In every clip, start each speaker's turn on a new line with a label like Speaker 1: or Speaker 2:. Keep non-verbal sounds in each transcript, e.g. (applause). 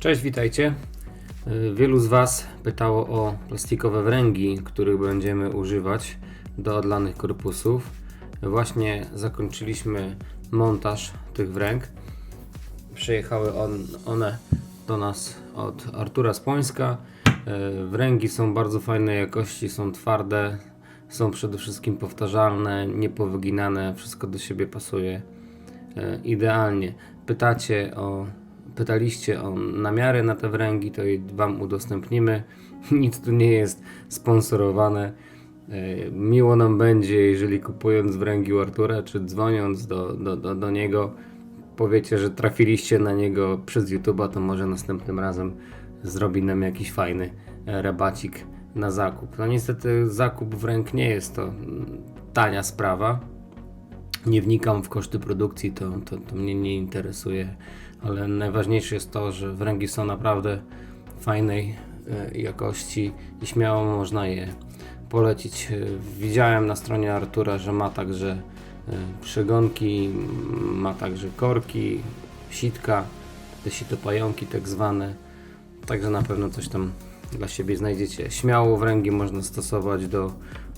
Speaker 1: Cześć, witajcie. Y, Wielu z Was pytało o plastikowe wręgi, których będziemy używać do odlanych korpusów. Właśnie zakończyliśmy montaż tych wręg. Przyjechały on, one do nas od Artura Spońska. Y, Wręgi są bardzo fajnej jakości, są twarde, są przede wszystkim powtarzalne, niepowyginane, wszystko do siebie pasuje e, idealnie. Pytacie o, pytaliście o namiary na te wręgi, to je Wam udostępnimy. (laughs) Nic tu nie jest sponsorowane. E, Miło nam będzie, jeżeli kupując wręgi u Artura, czy dzwoniąc do, do, do, do niego, powiecie, że trafiliście na niego przez YouTube'a, to może następnym razem zrobi nam jakiś fajny e, rabacik na zakup. No niestety zakup wręg nie jest to mm, tania sprawa nie wnikam w koszty produkcji, to, to, to mnie nie interesuje, ale najważniejsze jest to, że wręgi są naprawdę fajnej e, jakości i śmiało można je polecić. E, Widziałem na stronie Artura, że ma także e, przegonki, ma także korki, sitka, te sitopająki tak zwane, także na pewno coś tam dla siebie znajdziecie. Śmiało wręgi można stosować do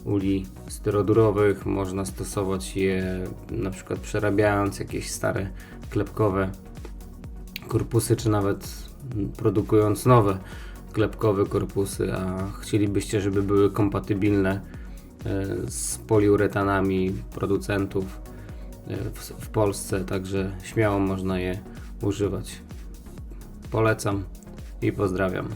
Speaker 1: uli styrodurowych, można stosować je na przykład przerabiając jakieś stare klepkowe korpusy, czy nawet produkując nowe klepkowe korpusy, a chcielibyście, żeby były kompatybilne e, z poliuretanami producentów e, w, w Polsce, także śmiało można je używać. Polecam i pozdrawiam.